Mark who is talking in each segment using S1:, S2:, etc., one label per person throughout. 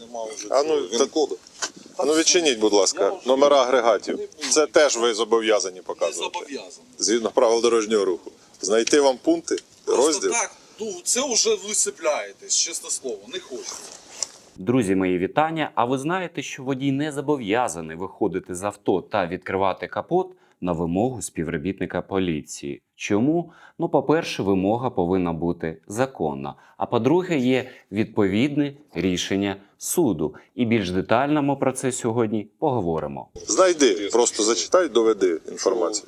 S1: нема вже
S2: А ну,
S1: цього генкоду.
S2: А ну відчиніть, будь ласка, номера агрегатів. Це теж ви зобов'язані
S1: Не
S2: показувати.
S1: зобов'язаний.
S2: Згідно правил дорожнього руху. Знайти вам пункти,
S1: Просто
S2: розділ.
S1: так, ну це вже ви сипляєтесь, чесне слово, не хочу.
S3: Друзі, мої вітання. А ви знаєте, що водій не зобов'язаний виходити з авто та відкривати капот на вимогу співробітника поліції. Чому? Ну, по-перше, вимога повинна бути законна. А по-друге, є відповідне рішення суду. І більш детально ми про це сьогодні поговоримо.
S2: Знайди, просто зачитай, доведи інформацію.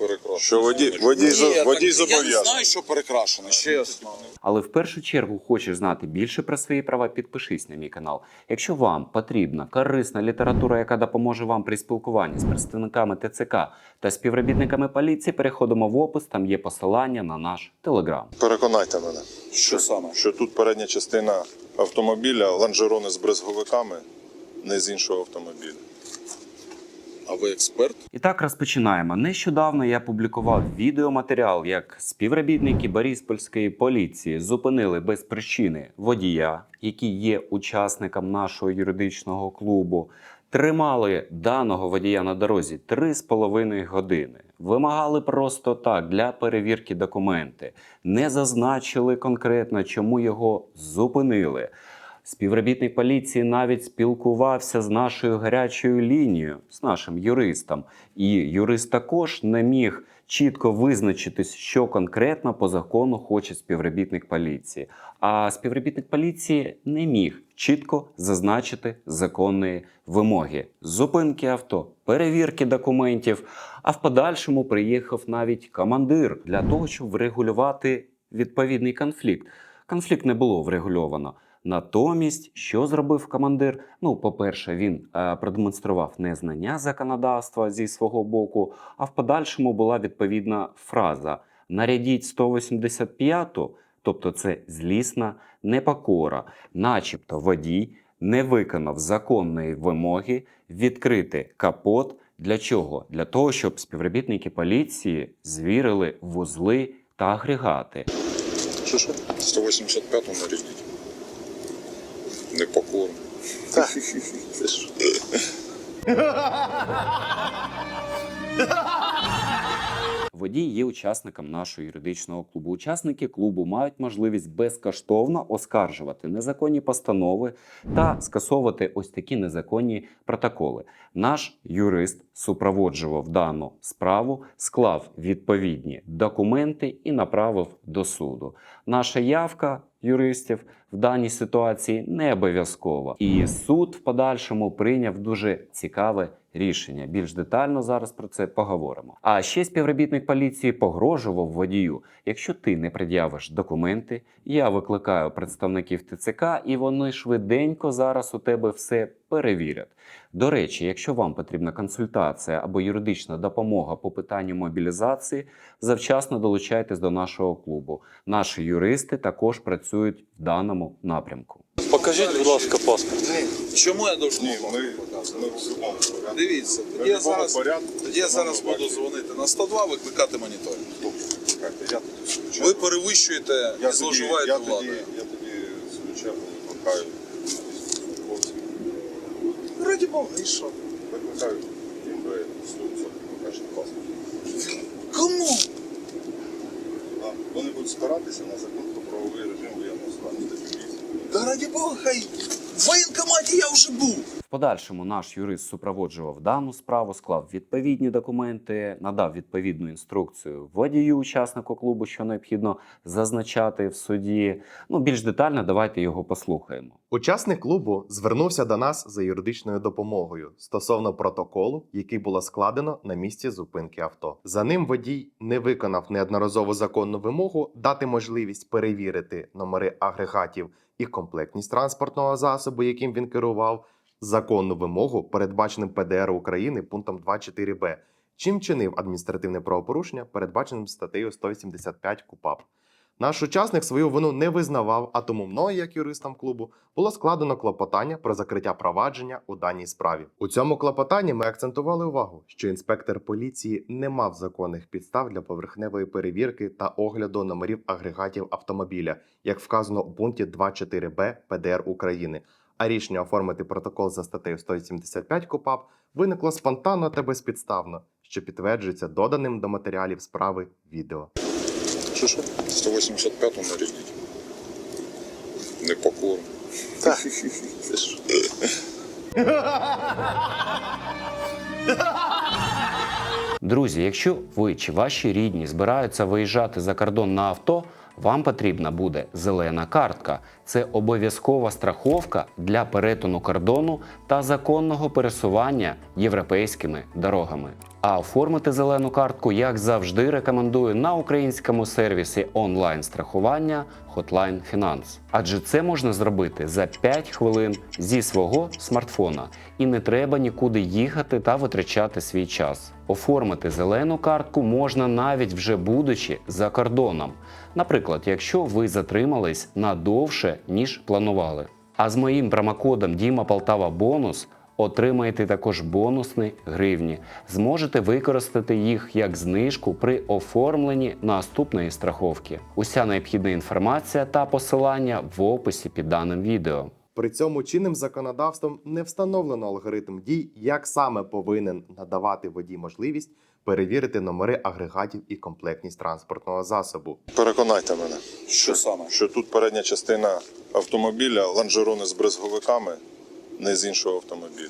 S1: Перекрашено.
S2: Що водій, водій,
S1: Ні, так
S2: водій
S1: Я не
S2: зобов'язаний.
S1: знаю, що перекрашено, чесно.
S3: Але в першу чергу хочеш знати більше про свої права, підпишись на мій канал. Якщо вам потрібна корисна література, яка допоможе вам при спілкуванні з представниками ТЦК та співробітниками поліції, переходимо в опис. Там є посилання на наш телеграм.
S2: Переконайте мене,
S1: Що саме?
S2: що тут передня частина автомобіля, лонжерони з бризговиками, не з іншого автомобіля.
S1: А ви експерт?
S3: І так розпочинаємо. Нещодавно я публікував відеоматеріал, як співробітники Бориспольської поліції зупинили без причини водія, який є учасником нашого юридичного клубу. Тримали даного водія на дорозі 3,5 години. Вимагали просто так для перевірки документи. Не зазначили конкретно, чому його зупинили. Співробітник поліції навіть спілкувався з нашою гарячою лінією, з нашим юристом. І юрист також не міг чітко визначитись, що конкретно по закону хоче співробітник поліції. А співробітник поліції не міг чітко зазначити законної вимоги зупинки авто, перевірки документів. А в подальшому приїхав навіть командир для того, щоб врегулювати відповідний конфлікт. Конфлікт не було врегульовано. Натомість, що зробив командир? Ну, по-перше, він е, продемонстрував незнання законодавства зі свого боку, а в подальшому була відповідна фраза: нарядіть 185-ту, тобто це злісна непокора, начебто водій не виконав законної вимоги відкрити капот. Для чого? Для того, щоб співробітники поліції звірили вузли та агрегати.
S1: Що що? 185 нарядіть. Непокорно.
S3: Водій є учасником нашого юридичного клубу. Учасники клубу мають можливість безкоштовно оскаржувати незаконні постанови та скасовувати ось такі незаконні протоколи. Наш юрист супроводжував дану справу, склав відповідні документи і направив до суду. Наша явка юристів в даній ситуації не обов'язкова. І суд в подальшому прийняв дуже цікаве рішення. Більш детально зараз про це поговоримо. А ще співробітник поліції погрожував водію. Якщо ти не пред'явиш документи, я викликаю представників ТЦК, і вони швиденько зараз у тебе все перевірять. До речі, якщо вам потрібна консультація або юридична допомога по питанню мобілізації, завчасно долучайтесь до нашого клубу. Наші юристи також працюють в даному напрямку.
S4: Покажіть, будь ласка, паспорт.
S1: Чому я должен вам
S2: ми,
S1: показувати? Дивіться, тоді я зараз,
S2: порядку.
S1: тоді я зараз буду дзвонити на 102, викликати моніторинг.
S2: Я тоді
S1: Ви перевищуєте
S2: я
S1: і зловживаєте
S2: я тоді,
S1: владою.
S2: я тоді чергу викликаю.
S1: Раді Бога, і що?
S2: Викликаю їм 100% паспорт.
S1: Кому?
S2: Вони будуть спиратися на закон про правовий режим воєнного стану.
S1: Да раді Бога, хай в воєнкоматі я вже був.
S3: Подальшому наш юрист супроводжував дану справу, склав відповідні документи, надав відповідну інструкцію водію, учаснику клубу, що необхідно зазначати в суді. Ну більш детально давайте його послухаємо.
S5: Учасник клубу звернувся до нас за юридичною допомогою стосовно протоколу, який було складено на місці зупинки авто. За ним водій не виконав неодноразову законну вимогу дати можливість перевірити номери агрегатів і комплектність транспортного засобу, яким він керував, законну вимогу, передбаченим ПДР України пунктом 2.4б, чим чинив адміністративне правопорушення, передбаченим статтею 185 КУПАП. Наш учасник свою вину не визнавав, а тому мною, як юристам клубу, було складено клопотання про закриття провадження у даній справі. У цьому клопотанні ми акцентували увагу, що інспектор поліції не мав законних підстав для поверхневої перевірки та огляду номерів агрегатів автомобіля, як вказано у пункті 2.4б ПДР України. А рішення оформити протокол за статтею 185 КУПАП виникло спонтанно та безпідставно, що підтверджується доданим до матеріалів справи відео.
S2: Що що? 185-му нарядіть. Не покору.
S3: Друзі, якщо ви чи ваші рідні збираються виїжджати за кордон на авто, вам потрібна буде зелена картка. Це обов'язкова страховка для перетину кордону та законного пересування європейськими дорогами. А оформити зелену картку, як завжди, рекомендую на українському сервісі онлайн страхування Hotline Finance. Адже це можна зробити за 5 хвилин зі свого смартфона, і не треба нікуди їхати та витрачати свій час. Оформити зелену картку можна навіть вже будучи за кордоном. Наприклад, якщо ви затримались на довше, ніж планували. А з моїм промокодом Діма Полтава Бонус отримаєте також бонусні гривні. Зможете використати їх як знижку при оформленні наступної страховки. Уся необхідна інформація та посилання в описі під даним відео.
S5: При цьому чинним законодавством не встановлено алгоритм дій, як саме повинен надавати водій можливість перевірити номери агрегатів і комплектність транспортного засобу.
S2: Переконайте мене,
S1: Що саме?
S2: що тут передня частина автомобіля лонжерони з брезговиками, не з іншого автомобіля.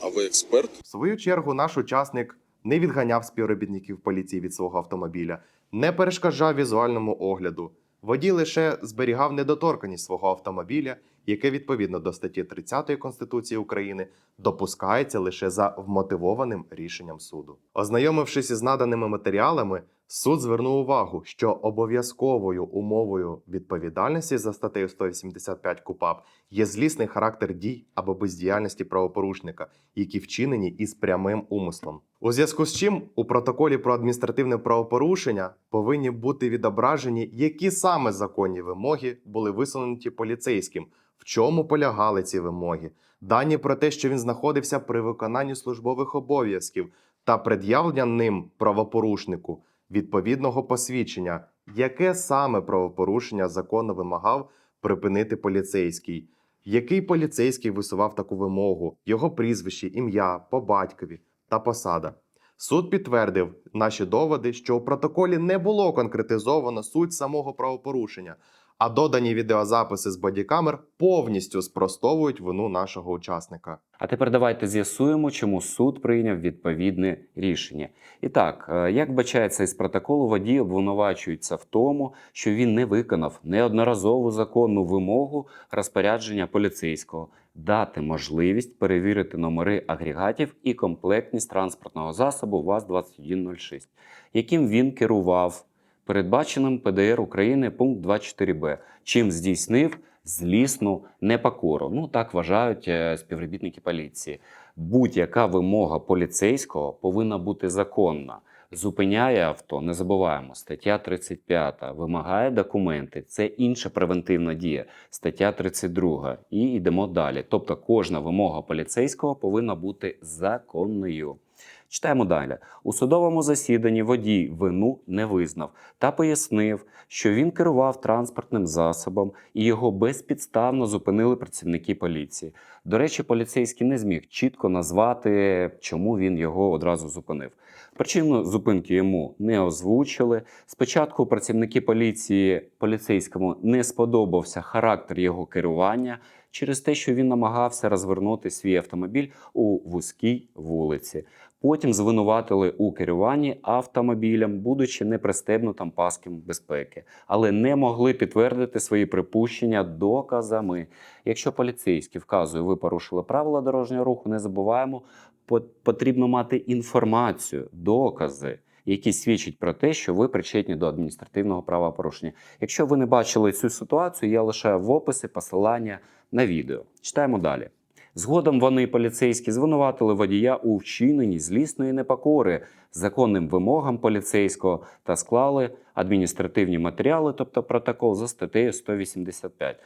S1: А ви експерт?
S5: В свою чергу, наш учасник не відганяв співробітників поліції від свого автомобіля, не перешкоджав візуальному огляду. Водій лише зберігав недоторканість свого автомобіля, яке відповідно до статті 30 Конституції України допускається лише за вмотивованим рішенням суду. Ознайомившись із наданими матеріалами, суд звернув увагу, що обов'язковою умовою відповідальності за статтею 185 КУПАП є злісний характер дій або бездіяльності правопорушника, які вчинені із прямим умислом. У зв'язку з чим у протоколі про адміністративне правопорушення повинні бути відображені, які саме законні вимоги були висунуті поліцейським, в чому полягали ці вимоги, дані про те, що він знаходився при виконанні службових обов'язків та пред'явлення ним правопорушнику відповідного посвідчення, яке саме правопорушення законно вимагав припинити поліцейський. Який поліцейський висував таку вимогу, його прізвище, ім'я, по батькові та посада. Суд підтвердив наші доводи, що у протоколі не було конкретизовано суть самого правопорушення, а додані відеозаписи з бодікамер повністю спростовують вину нашого учасника.
S3: А тепер давайте з'ясуємо, чому суд прийняв відповідне рішення. І так, е, як бачається із протоколу, водій обвинувачується в тому, що він не виконав неодноразову законну вимогу розпорядження поліцейського дати можливість перевірити номери агрегатів і комплектність транспортного засобу ВАЗ-2106, яким він керував передбаченим ПДР України пункт 24б, чим здійснив злісну непокору. Ну так вважають е, співробітники поліції. Будь-яка вимога поліцейського повинна бути законна. Зупиняє авто, не забуваємо, стаття 35, вимагає документи. Це інша превентивна дія, стаття 32. І йдемо далі. Тобто кожна вимога поліцейського повинна бути законною. Читаємо далі. У судовому засіданні водій вину не визнав та пояснив, що він керував транспортним засобом і його безпідставно зупинили працівники поліції. До речі, поліцейський не зміг чітко назвати, чому він його одразу зупинив. Причину зупинки йому не озвучили. Спочатку працівники поліції поліцейському не сподобався характер його керування через те, що він намагався розвернути свій автомобіль у вузькій вулиці. Потім звинуватили у керуванні автомобілем, будучи непристебнутим паском безпеки, але не могли підтвердити свої припущення доказами. Якщо поліцейський вказує, ви порушили правила дорожнього руху, не забуваємо, по- потрібно мати інформацію, докази. Які свідчать про те, що ви причетні до адміністративного правопорушення. Якщо ви не бачили цю ситуацію, я лишаю в описі посилання на відео. Читаємо далі. Згодом вони, поліцейські, звинуватили водія у вчиненні злісної непокори законним вимогам поліцейського та склали адміністративні матеріали, тобто протокол за статтею 185.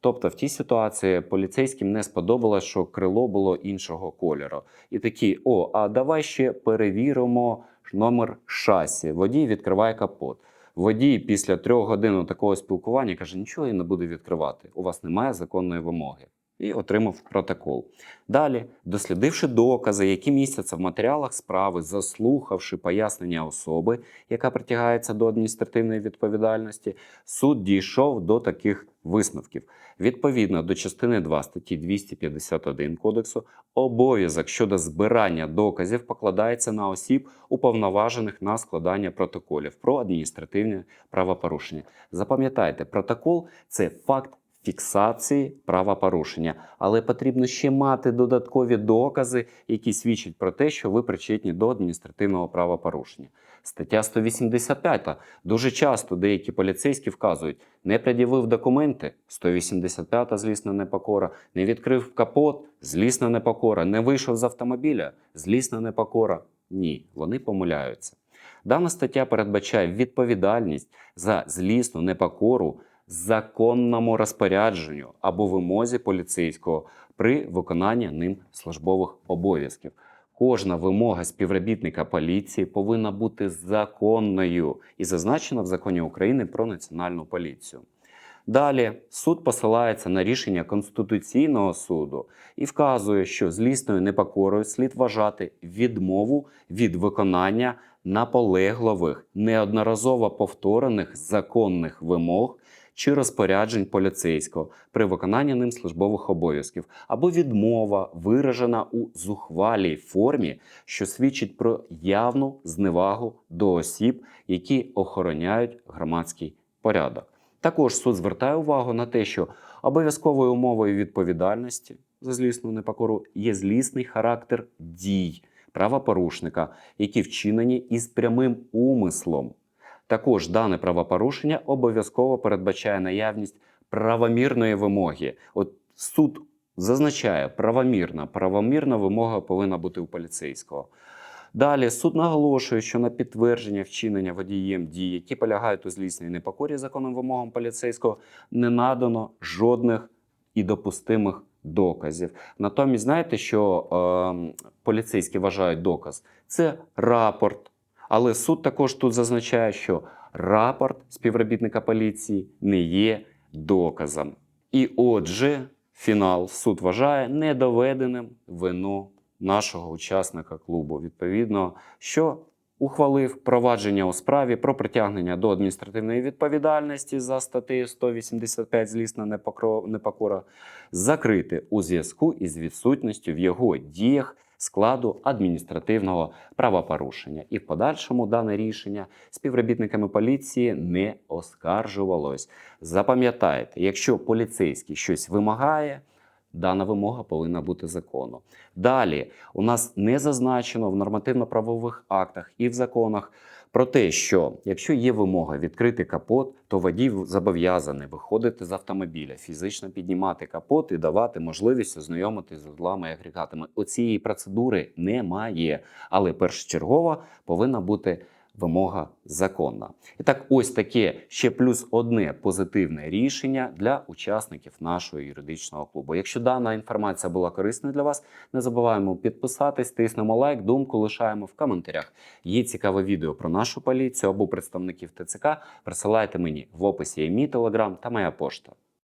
S3: Тобто, в тій ситуації поліцейським не сподобалось, що крило було іншого кольору. І такі: о, а давай ще перевіримо номер шасі. Водій відкриває капот. Водій після трьох годин такого спілкування каже: нічого я не буду відкривати. У вас немає законної вимоги. І отримав протокол. Далі, дослідивши докази, які містяться в матеріалах справи, заслухавши пояснення особи, яка притягається до адміністративної відповідальності, суд дійшов до таких висновків. Відповідно до частини 2 статті 251 кодексу, обов'язок щодо збирання доказів покладається на осіб, уповноважених на складання протоколів про адміністративне правопорушення. Запам'ятайте, протокол це факт. Фіксації правопорушення, але потрібно ще мати додаткові докази, які свідчать про те, що ви причетні до адміністративного правопорушення. Стаття 185. Дуже часто деякі поліцейські вказують, не пред'явив документи 185 злісна непокора, не відкрив капот, злісна непокора, не вийшов з автомобіля, злісна непокора. Ні, вони помиляються. Дана стаття передбачає відповідальність за злісну непокору законному розпорядженню або вимозі поліцейського при виконанні ним службових обов'язків. Кожна вимога співробітника поліції повинна бути законною і зазначена в законі України про національну поліцію. Далі суд посилається на рішення Конституційного суду і вказує, що злісною непокорою слід вважати відмову від виконання наполегливих, неодноразово повторених законних вимог чи розпоряджень поліцейського при виконанні ним службових обов'язків, або відмова виражена у зухвалій формі, що свідчить про явну зневагу до осіб, які охороняють громадський порядок. Також суд звертає увагу на те, що обов'язковою умовою відповідальності за злісну непокору є злісний характер дій правопорушника, які вчинені із прямим умислом. Також дане правопорушення обов'язково передбачає наявність правомірної вимоги. От суд зазначає правомірна, правомірна вимога повинна бути у поліцейського. Далі суд наголошує, що на підтвердження вчинення водієм дій, які полягають у злісній непокорі законним вимогам поліцейського, не надано жодних і допустимих доказів. Натомість, знаєте, що е, поліцейські вважають доказ? Це рапорт. Але суд також тут зазначає, що рапорт співробітника поліції не є доказом. І отже, фінал суд вважає недоведеним вину нашого учасника клубу. Відповідно, що ухвалив провадження у справі про притягнення до адміністративної відповідальності за статтею 185 злісна непокора закрити у зв'язку із відсутністю в його діях складу адміністративного правопорушення. І в подальшому дане рішення співробітниками поліції не оскаржувалось. Запам'ятайте, якщо поліцейський щось вимагає. Дана вимога повинна бути законом. Далі у нас не зазначено в нормативно-правових актах і в законах про те, що якщо є вимога відкрити капот, то водій зобов'язаний виходити з автомобіля, фізично піднімати капот і давати можливість ознайомитися з узлами і агрегатами. Оцієї процедури немає, але першочергова повинна бути вимога законна. І так, ось таке ще плюс одне позитивне рішення для учасників нашого юридичного клубу. Якщо дана інформація була корисною для вас, не забуваємо підписатись, тиснемо лайк, думку лишаємо в коментарях. Є цікаве відео про нашу поліцію або представників ТЦК. Присилайте мені в описі є мій телеграм та моя пошта.